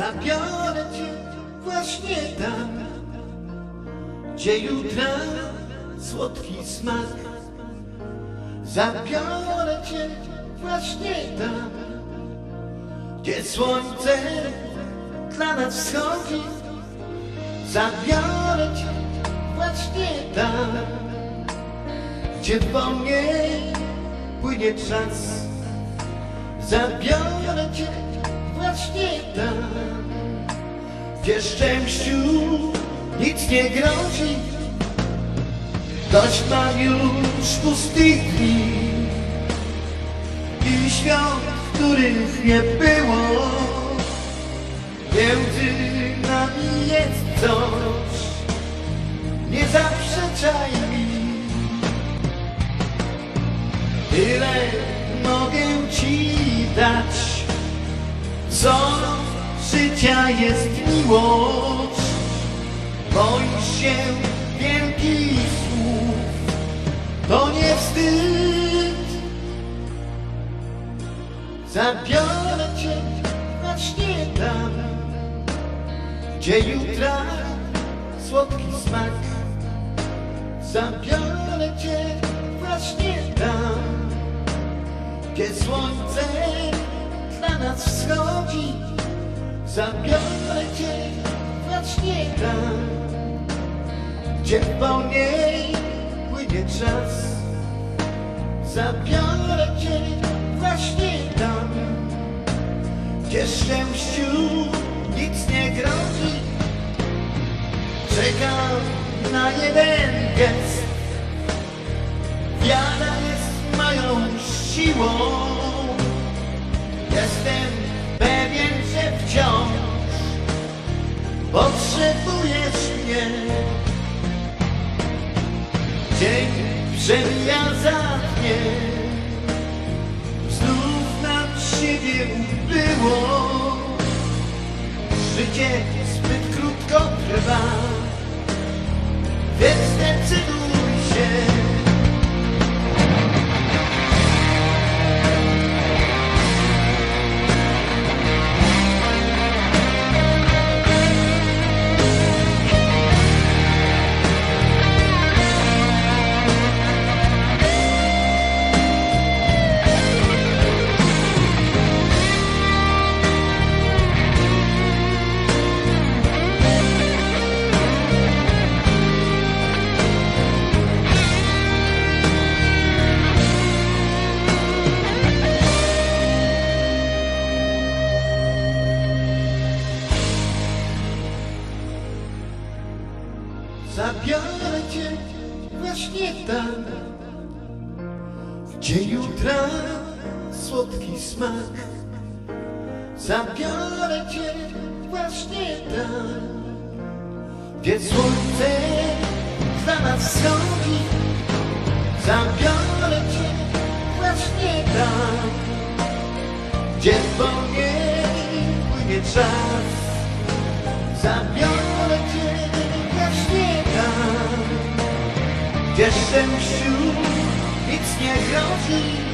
Zabiorę cię właśnie tam, gdzie jutra słodki smak. Zabiorę cię właśnie tam, gdzie słońce dla nas wschodzi. Zabiorę cię właśnie tam, gdzie wolniej płynie czas. Zabiorę cię właśnie tam, gdzie szczęściu nic nie grozi. Dość mam już pustych dni i świąt, których nie było. Między nami jest coś, nie zaprzeczaj mi. Tyle mogę ci dać, co życia jest miłość. Boisz się wielkich słów, to nie wstyd. Zabiorę cię właśnie tam, gdzie jutra słodki smak. Zabiorę cię właśnie tam, gdzie słońce dla nas wschodzi. Zabiorę cię właśnie tam, gdzie wolniej płynie czas. Zabiorę cię właśnie tam, gdzie szczęściu nic nie grozi. Czekam na jeden gest. Wiara jest moją siłą. Dzień przemija za dniem, znów nam siebie ubyło. Życie zbyt krótko trwa, więc decyduj Zabiorę cię właśnie tam, gdzie jutra słodki smak. Zabiorę cię właśnie tam, gdzie słońce dla nas wschodzi. Zabiorę cię właśnie tam, gdzie wolniej płynie czas. Zabiorę gdzie szczęściu nic nie grozi.